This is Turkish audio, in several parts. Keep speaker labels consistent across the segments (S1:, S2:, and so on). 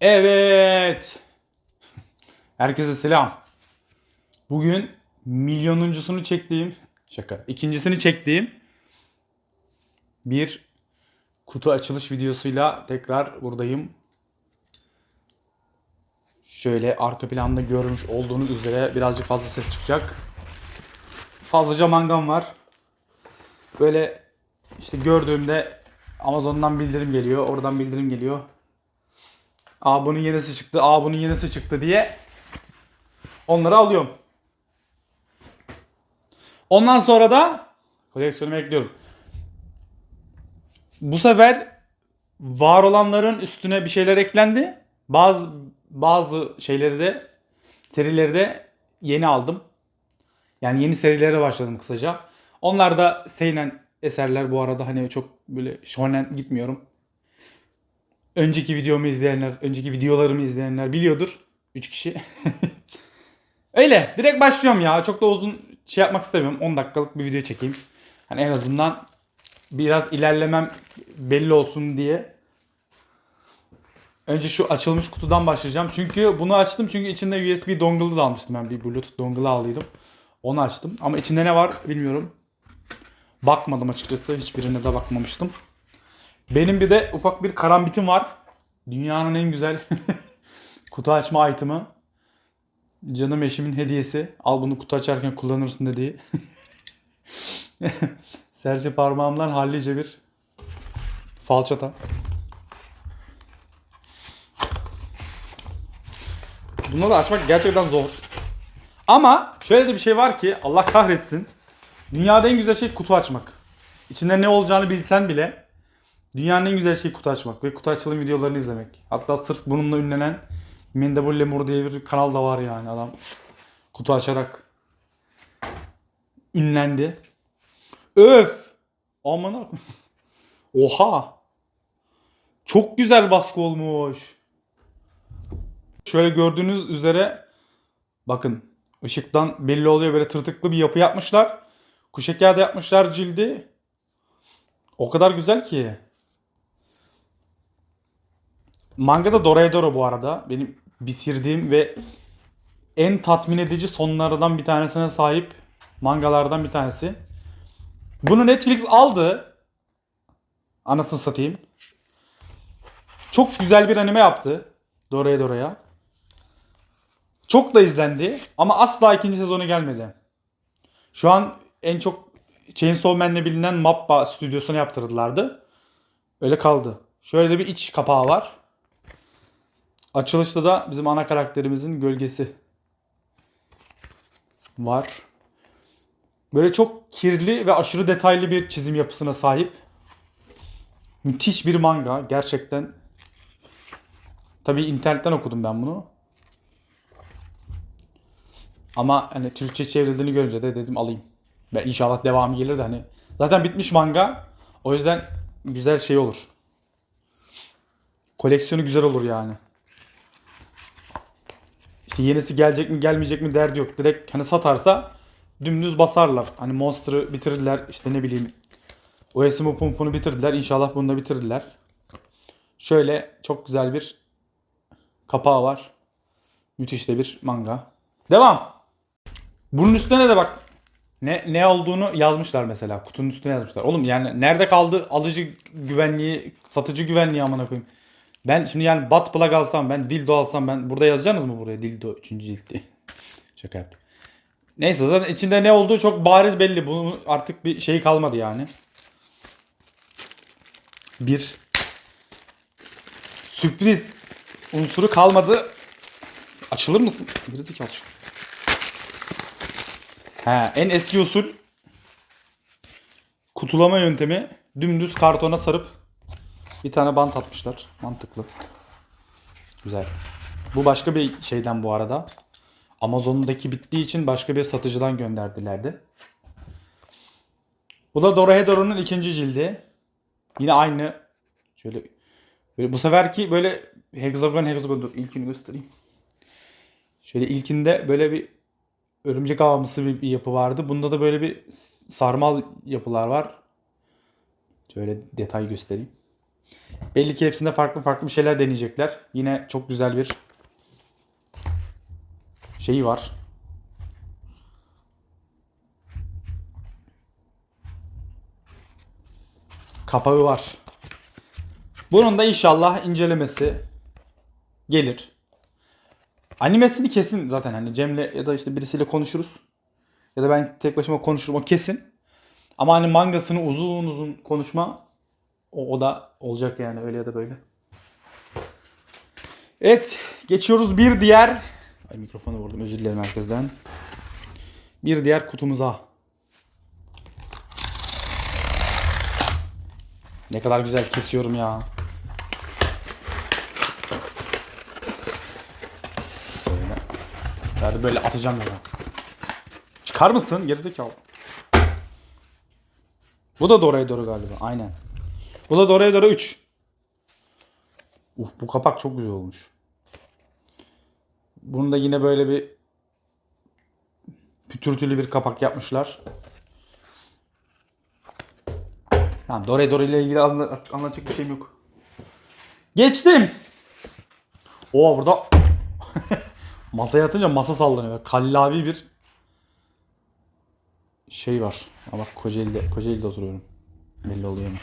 S1: Evet. Herkese selam. Bugün milyonuncusunu çektiğim, şaka, ikincisini çektiğim bir kutu açılış videosuyla tekrar buradayım. Şöyle arka planda görmüş olduğunuz üzere birazcık fazla ses çıkacak. Fazlaca mangam var. Böyle işte gördüğümde Amazon'dan bildirim geliyor, oradan bildirim geliyor. Aa bunun yenisi çıktı, aa bunun yenisi çıktı diye onları alıyorum. Ondan sonra da koleksiyonuma ekliyorum. Bu sefer var olanların üstüne bir şeyler eklendi. Bazı bazı şeyleri de serileri de yeni aldım. Yani yeni serilere başladım kısaca. Onlar da seinen eserler bu arada hani çok böyle shonen gitmiyorum. Önceki videomu izleyenler, önceki videolarımı izleyenler biliyordur. 3 kişi. Öyle. Direkt başlıyorum ya. Çok da uzun şey yapmak istemiyorum. 10 dakikalık bir video çekeyim. Hani en azından biraz ilerlemem belli olsun diye. Önce şu açılmış kutudan başlayacağım. Çünkü bunu açtım çünkü içinde USB dongle'ı da almıştım ben. Bir Bluetooth dongle'ı aldıydım. Onu açtım. Ama içinde ne var bilmiyorum. Bakmadım açıkçası. Hiçbirine de bakmamıştım. Benim bir de ufak bir karambitim var. Dünyanın en güzel kutu açma item'ı. Canım eşimin hediyesi. Al bunu kutu açarken kullanırsın dediği. Serçe parmağımdan hallice bir falçata. Bunları da açmak gerçekten zor. Ama şöyle de bir şey var ki Allah kahretsin. Dünyada en güzel şey kutu açmak. İçinde ne olacağını bilsen bile dünyanın en güzel şeyi kutu açmak ve kutu açılım videolarını izlemek. Hatta sırf bununla ünlenen Mendebur Lemur diye bir kanal da var yani adam. Kutu açarak ünlendi. Öf! Aman Oha! Çok güzel baskı olmuş. Şöyle gördüğünüz üzere bakın ışıktan belli oluyor böyle tırtıklı bir yapı yapmışlar. Kuşa kağıdı yapmışlar cildi. O kadar güzel ki. Mangada Doraedoro bu arada. Benim bitirdiğim ve en tatmin edici sonlardan bir tanesine sahip mangalardan bir tanesi. Bunu Netflix aldı. Anasını satayım. Çok güzel bir anime yaptı. Doraedoro'ya. Çok da izlendi ama asla ikinci sezonu gelmedi. Şu an en çok Chainsaw Man'le bilinen Mappa stüdyosuna yaptırdılardı. Öyle kaldı. Şöyle de bir iç kapağı var. Açılışta da bizim ana karakterimizin gölgesi var. Böyle çok kirli ve aşırı detaylı bir çizim yapısına sahip. Müthiş bir manga gerçekten. Tabii internetten okudum ben bunu. Ama hani Türkçe çevrildiğini görünce de dedim alayım. Ve inşallah devamı gelir de hani. Zaten bitmiş manga. O yüzden güzel şey olur. Koleksiyonu güzel olur yani. Yenisi gelecek mi gelmeyecek mi derdi yok. Direkt hani satarsa dümdüz basarlar. Hani Monster'ı bitirdiler. işte ne bileyim. Oesimu Pump'unu bitirdiler. İnşallah bunu da bitirdiler. Şöyle çok güzel bir kapağı var. Müthiş de bir manga. Devam. Bunun üstüne de bak ne ne olduğunu yazmışlar mesela. Kutunun üstüne yazmışlar. Oğlum yani nerede kaldı alıcı güvenliği, satıcı güvenliği amına koyayım. Ben şimdi yani bat plug alsam, ben dildo alsam ben burada yazacaksınız mı buraya dildo 3. cilt diye. Şaka yaptım. Neyse zaten içinde ne olduğu çok bariz belli. Bunun artık bir şey kalmadı yani. Bir sürpriz unsuru kalmadı. Açılır mısın? Birisi aç. He, en eski usul kutulama yöntemi dümdüz kartona sarıp bir tane bant atmışlar. Mantıklı. Güzel. Bu başka bir şeyden bu arada. Amazon'daki bittiği için başka bir satıcıdan gönderdilerdi. Bu da Dorohedoro'nun ikinci cildi. Yine aynı. Şöyle böyle bu seferki böyle hexagon hexagon dur ilkini göstereyim. Şöyle ilkinde böyle bir örümcek avamsı bir, bir yapı vardı. Bunda da böyle bir sarmal yapılar var. Şöyle detay göstereyim. Belli ki hepsinde farklı farklı bir şeyler deneyecekler. Yine çok güzel bir şeyi var. Kapağı var. Bunun da inşallah incelemesi gelir. Animesini kesin zaten hani Cem'le ya da işte birisiyle konuşuruz. Ya da ben tek başıma konuşurum o kesin. Ama hani mangasını uzun uzun konuşma o, o da olacak yani öyle ya da böyle. Evet geçiyoruz bir diğer Ay mikrofonu vurdum özür dilerim herkesten. Bir diğer kutumuza. Ne kadar güzel kesiyorum ya. Böyle. Hadi böyle atacağım ya. Çıkar mısın gerizekalı? Bu da Dora'ya doğru galiba. Aynen. Bu da Dora'ya doğru 3. Uh bu kapak çok güzel olmuş. Bunu da yine böyle bir pütürtülü bir kapak yapmışlar. Tamam Dore Dore ile ilgili anla- anlatacak bir şeyim yok. Geçtim. Oo burada masaya atınca masa sallanıyor. Kallavi bir şey var. Ama bak Kocaeli'de, Kocaeli'de oturuyorum. Belli oluyor mu?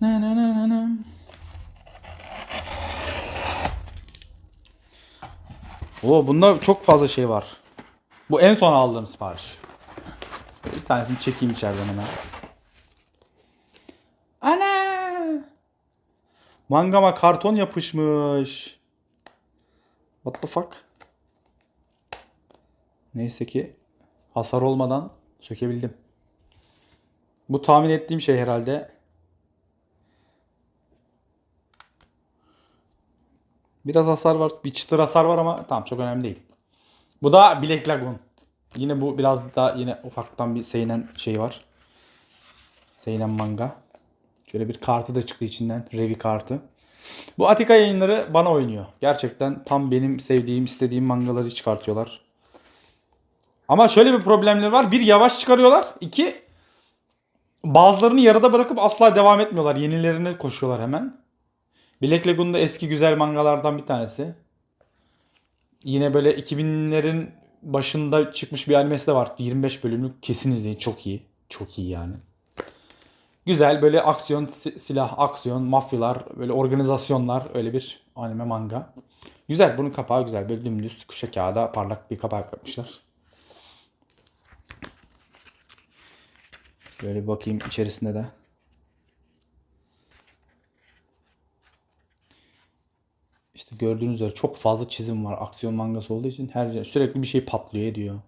S1: Na na na na na. Oo bunda çok fazla şey var. Bu en son aldığım sipariş. Bir tanesini çekeyim içeriden hemen. Ana! Mangama karton yapışmış. What the fuck? Neyse ki hasar olmadan sökebildim. Bu tahmin ettiğim şey herhalde. Biraz hasar var. Bir çıtır hasar var ama tamam çok önemli değil. Bu da Black Lagoon. Yine bu biraz da yine ufaktan bir seinen şey var. Seinen manga. Şöyle bir kartı da çıktı içinden. Revi kartı. Bu Atika yayınları bana oynuyor. Gerçekten tam benim sevdiğim, istediğim mangaları çıkartıyorlar. Ama şöyle bir problemleri var. Bir yavaş çıkarıyorlar. İki bazılarını yarıda bırakıp asla devam etmiyorlar. Yenilerine koşuyorlar hemen. Black Lagoon eski güzel mangalardan bir tanesi. Yine böyle 2000'lerin başında çıkmış bir animesi de var. 25 bölümlük kesin izleyin. Çok iyi. Çok iyi yani. Güzel böyle aksiyon, si- silah, aksiyon, mafyalar, böyle organizasyonlar öyle bir anime manga. Güzel bunun kapağı güzel. Böyle dümdüz kuşa kağıda parlak bir kapak yapmışlar. Böyle bakayım içerisinde de. İşte gördüğünüz üzere çok fazla çizim var. Aksiyon mangası olduğu için her yer sürekli bir şey patlıyor ediyor.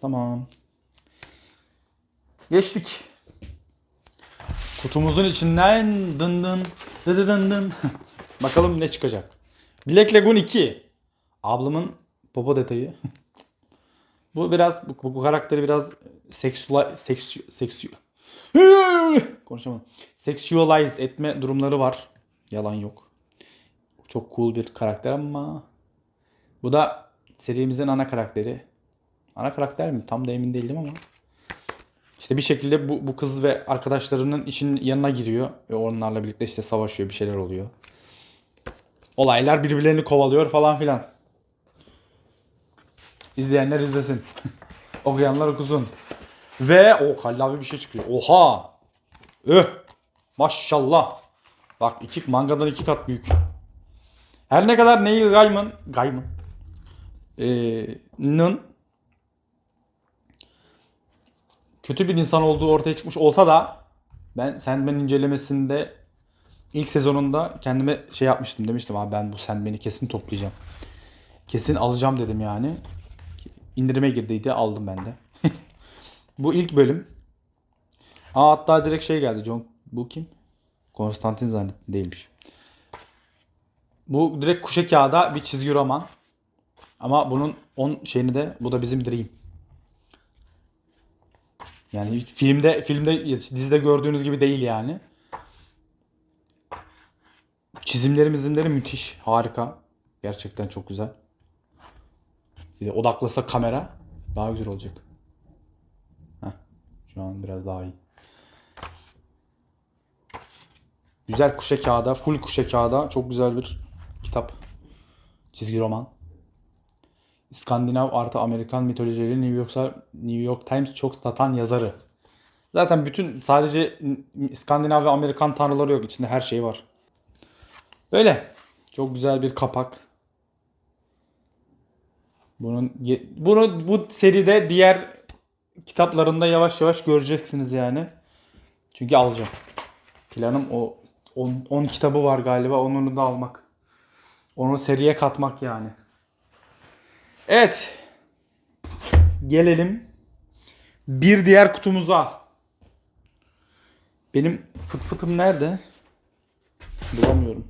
S1: Tamam. Geçtik. Kutumuzun içinden dın dın dı dı dın dın. Bakalım ne çıkacak. Black Lagoon 2. Ablamın popo detayı. bu biraz bu, bu karakteri biraz seksüel seks seksü konuşamadım. Sexualize etme durumları var. Yalan yok. Çok cool bir karakter ama bu da serimizin ana karakteri. Ana karakter mi? Tam da emin değilim ama. İşte bir şekilde bu, bu kız ve arkadaşlarının işin yanına giriyor. Ve onlarla birlikte işte savaşıyor bir şeyler oluyor. Olaylar birbirlerini kovalıyor falan filan. İzleyenler izlesin. Okuyanlar okusun. Ve o kallavi bir şey çıkıyor. Oha! Öh! Maşallah. Bak iki mangadan iki kat büyük. Her ne kadar Neil Gaiman Gaiman nın kötü bir insan olduğu ortaya çıkmış olsa da ben Sandman incelemesinde ilk sezonunda kendime şey yapmıştım demiştim abi ben bu Sandman'i kesin toplayacağım. Kesin alacağım dedim yani. İndirime girdiydi aldım ben de. Bu ilk bölüm. Aa hatta direkt şey geldi John bu kim? Konstantin zannettim değilmiş. Bu direkt kuşa kağıda bir çizgi roman. Ama bunun 10 şeyini de bu da bizim Dream. Yani hiç filmde filmde dizide gördüğünüz gibi değil yani. Çizimleri mizimleri müthiş. Harika. Gerçekten çok güzel. Bir de odaklasa kamera daha güzel olacak. Şu an biraz daha iyi. Güzel kuşa kağıda, full kuşa kağıda çok güzel bir kitap. Çizgi roman. İskandinav artı Amerikan mitolojileri New York, New York Times çok satan yazarı. Zaten bütün sadece İskandinav ve Amerikan tanrıları yok. İçinde her şey var. Böyle. Çok güzel bir kapak. Bunun bunu bu seride diğer kitaplarında yavaş yavaş göreceksiniz yani. Çünkü alacağım. Planım o 10 kitabı var galiba. Onunu da almak. Onu seriye katmak yani. Evet. Gelelim bir diğer kutumuza. Benim fıt fıtım nerede? Bulamıyorum.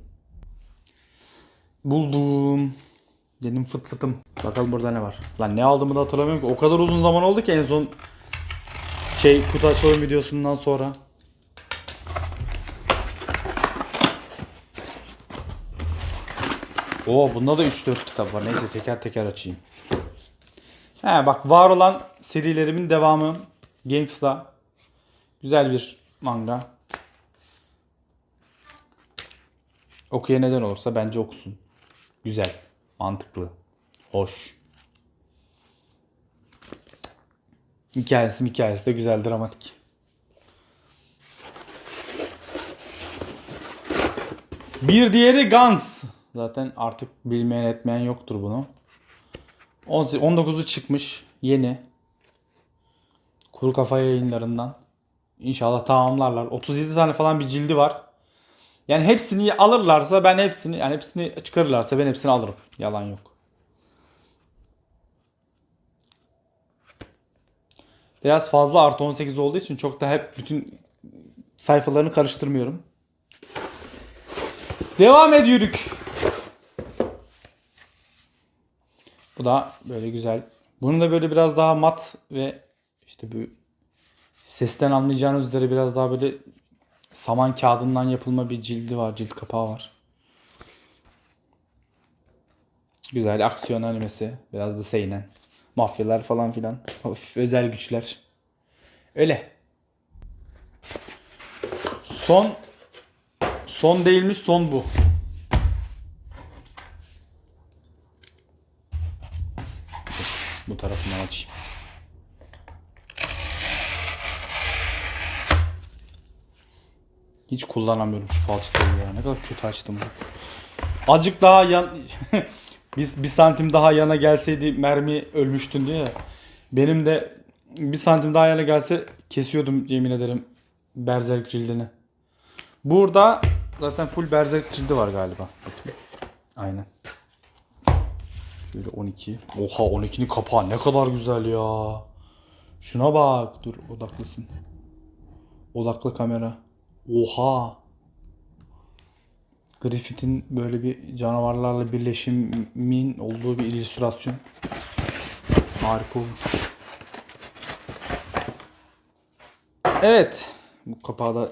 S1: Buldum. Benim fıt fıtım. Bakalım burada ne var. Lan ne aldığımı da hatırlamıyorum ki. O kadar uzun zaman oldu ki en son şey kutu açılım videosundan sonra. Oo bunda da 3-4 kitap var. Neyse teker teker açayım. He bak var olan serilerimin devamı. Gangsta. Güzel bir manga. Okuya neden olursa bence okusun. Güzel. Mantıklı. Hoş. Hikayesi hikayesi de güzel dramatik. Bir diğeri Guns. Zaten artık bilmeyen etmeyen yoktur bunu. 19'u çıkmış. Yeni. Kuru Kafa yayınlarından. İnşallah tamamlarlar. 37 tane falan bir cildi var. Yani hepsini alırlarsa ben hepsini yani hepsini çıkarırlarsa ben hepsini alırım. Yalan yok. Biraz fazla artı 18 olduğu için çok da hep bütün sayfalarını karıştırmıyorum. Devam ediyoruz. Bu da böyle güzel. Bunun da böyle biraz daha mat ve işte bu sesten anlayacağınız üzere biraz daha böyle saman kağıdından yapılma bir cildi var. Cilt kapağı var. Güzel aksiyon animesi. Biraz da seinen. Mafyalar falan filan. Hafif özel güçler. Öyle. Son son değilmiş son. Bu tarafından açayım. Hiç kullanamıyorum şu falçatayı ya. Ne kadar kötü açtım. Azıcık daha yan... Biz bir santim daha yana gelseydi mermi ölmüştün diye. Benim de bir santim daha yana gelse kesiyordum yemin ederim berzerk cildini. Burada zaten full berzerk cildi var galiba. Aynen. Şöyle 12. Oha 12'nin kapağı ne kadar güzel ya. Şuna bak. Dur odaklısın. Odaklı kamera. Oha. Griffith'in böyle bir canavarlarla birleşimin olduğu bir illüstrasyon. Harika olmuş. Evet. Bu kapağı da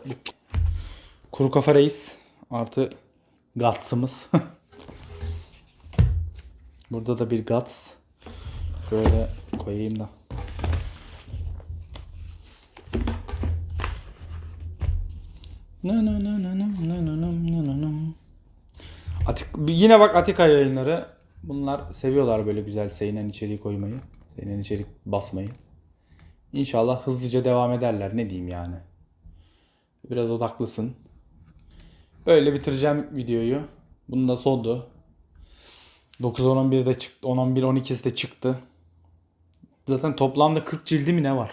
S1: kuru kafa reis artı Guts'ımız. Burada da bir Guts. Böyle koyayım da. Atik, yine bak Atika yayınları. Bunlar seviyorlar böyle güzel seinen içeriği koymayı. Seinen içerik basmayı. İnşallah hızlıca devam ederler. Ne diyeyim yani. Biraz odaklısın. Böyle bitireceğim videoyu. Bunun da sondu. 9-10-11'de çıktı. 10-11-12'si de çıktı. Zaten toplamda 40 cildi mi ne var?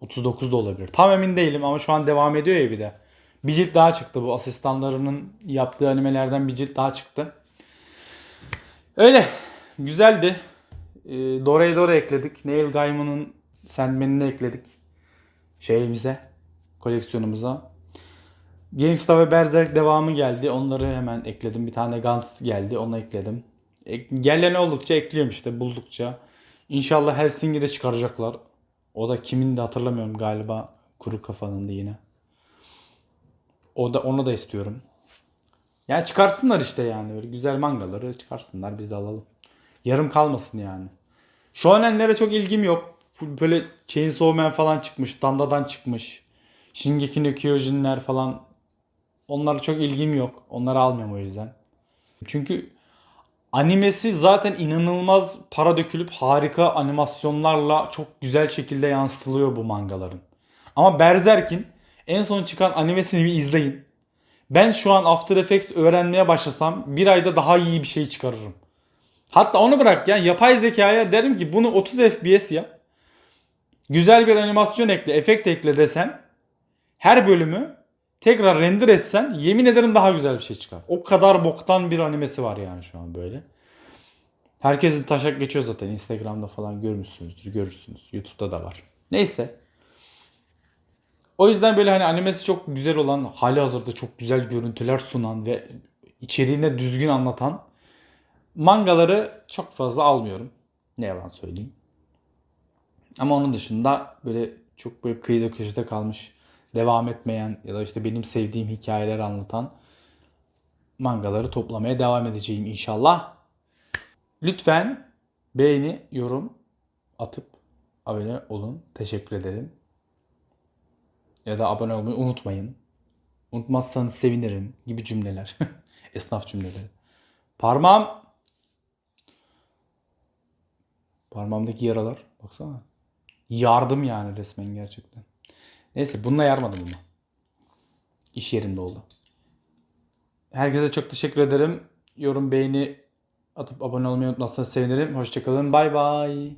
S1: 39 da olabilir. Tam emin değilim ama şu an devam ediyor ya bir de. Bir cilt daha çıktı bu asistanlarının yaptığı animelerden bir cilt daha çıktı. Öyle. Güzeldi. E, Dore'yi Dore ekledik. Neil Gaiman'ın Sandman'ini ekledik. Şeyimize. Koleksiyonumuza. Gangsta ve Berserk devamı geldi. Onları hemen ekledim. Bir tane Guns geldi. Onu ekledim. E, gelen oldukça ekliyorum işte buldukça. İnşallah Helsingi'de çıkaracaklar. O da kimin de hatırlamıyorum galiba. Kuru kafanın da yine. O da onu da istiyorum. Yani çıkarsınlar işte yani öyle güzel mangaları çıkarsınlar biz de alalım. Yarım kalmasın yani. Shonenlere çok ilgim yok. böyle Chainsaw Man falan çıkmış. Danda'dan çıkmış. Shingeki no Kyojin'ler falan. Onlara çok ilgim yok. Onları almıyorum o yüzden. Çünkü animesi zaten inanılmaz para dökülüp harika animasyonlarla çok güzel şekilde yansıtılıyor bu mangaların. Ama Berserk'in en son çıkan animesini bir izleyin. Ben şu an After Effects öğrenmeye başlasam bir ayda daha iyi bir şey çıkarırım. Hatta onu bırak ya yapay zekaya derim ki bunu 30 FPS yap. Güzel bir animasyon ekle, efekt ekle desen her bölümü tekrar render etsen yemin ederim daha güzel bir şey çıkar. O kadar boktan bir animesi var yani şu an böyle. Herkesin taşak geçiyor zaten. Instagram'da falan görmüşsünüzdür, görürsünüz. YouTube'da da var. Neyse. O yüzden böyle hani animesi çok güzel olan, hali hazırda çok güzel görüntüler sunan ve içeriğine düzgün anlatan mangaları çok fazla almıyorum. Ne yalan söyleyeyim. Ama onun dışında böyle çok böyle kıyıda köşede kalmış, devam etmeyen ya da işte benim sevdiğim hikayeleri anlatan mangaları toplamaya devam edeceğim inşallah. Lütfen beğeni, yorum atıp abone olun. Teşekkür ederim. Ya da abone olmayı unutmayın. Unutmazsanız sevinirim gibi cümleler. Esnaf cümleleri. Parmağım. Parmağımdaki yaralar. Baksana. Yardım yani resmen gerçekten. Neyse bununla yarmadım ama. İş yerinde oldu. Herkese çok teşekkür ederim. Yorum, beğeni atıp abone olmayı unutmazsanız sevinirim. Hoşçakalın. Bay bay.